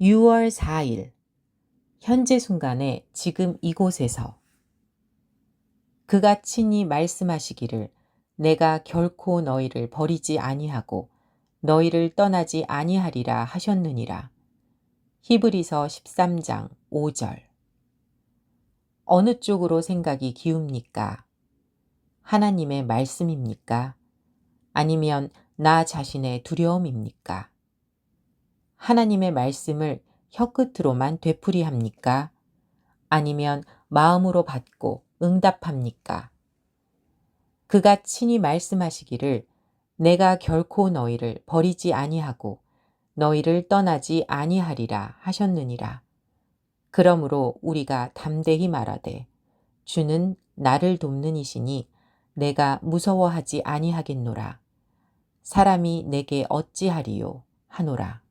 6월 4일 현재 순간에 지금 이곳에서 그가 친히 말씀하시기를 내가 결코 너희를 버리지 아니하고 너희를 떠나지 아니하리라 하셨느니라. 히브리서 13장 5절 어느 쪽으로 생각이 기웁니까? 하나님의 말씀입니까? 아니면 나 자신의 두려움입니까? 하나님의 말씀을 혀끝으로만 되풀이합니까? 아니면 마음으로 받고 응답합니까? 그가 친히 말씀하시기를 내가 결코 너희를 버리지 아니하고 너희를 떠나지 아니하리라 하셨느니라. 그러므로 우리가 담대히 말하되 주는 나를 돕는 이시니 내가 무서워하지 아니하겠노라. 사람이 내게 어찌하리요 하노라.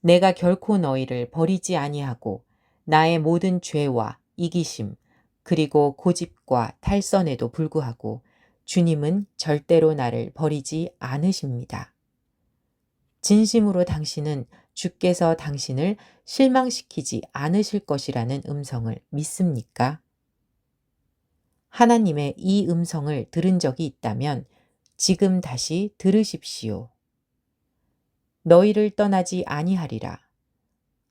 내가 결코 너희를 버리지 아니하고 나의 모든 죄와 이기심 그리고 고집과 탈선에도 불구하고 주님은 절대로 나를 버리지 않으십니다. 진심으로 당신은 주께서 당신을 실망시키지 않으실 것이라는 음성을 믿습니까? 하나님의 이 음성을 들은 적이 있다면 지금 다시 들으십시오. 너희를 떠나지 아니하리라.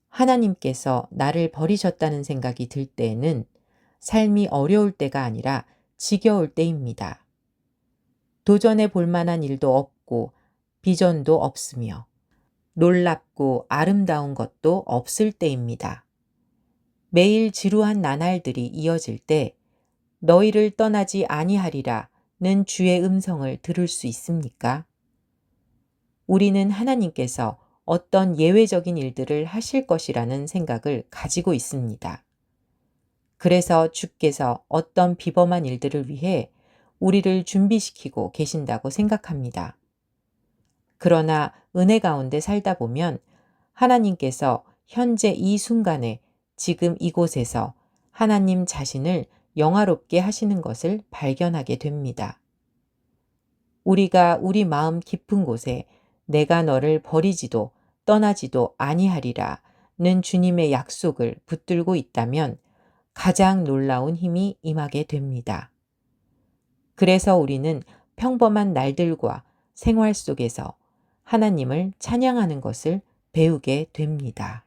하나님께서 나를 버리셨다는 생각이 들 때에는 삶이 어려울 때가 아니라 지겨울 때입니다. 도전해 볼 만한 일도 없고 비전도 없으며 놀랍고 아름다운 것도 없을 때입니다. 매일 지루한 나날들이 이어질 때 너희를 떠나지 아니하리라는 주의 음성을 들을 수 있습니까? 우리는 하나님께서 어떤 예외적인 일들을 하실 것이라는 생각을 가지고 있습니다. 그래서 주께서 어떤 비범한 일들을 위해 우리를 준비시키고 계신다고 생각합니다. 그러나 은혜 가운데 살다 보면 하나님께서 현재 이 순간에 지금 이곳에서 하나님 자신을 영화롭게 하시는 것을 발견하게 됩니다. 우리가 우리 마음 깊은 곳에 내가 너를 버리지도 떠나지도 아니하리라 는 주님의 약속을 붙들고 있다면 가장 놀라운 힘이 임하게 됩니다. 그래서 우리는 평범한 날들과 생활 속에서 하나님을 찬양하는 것을 배우게 됩니다.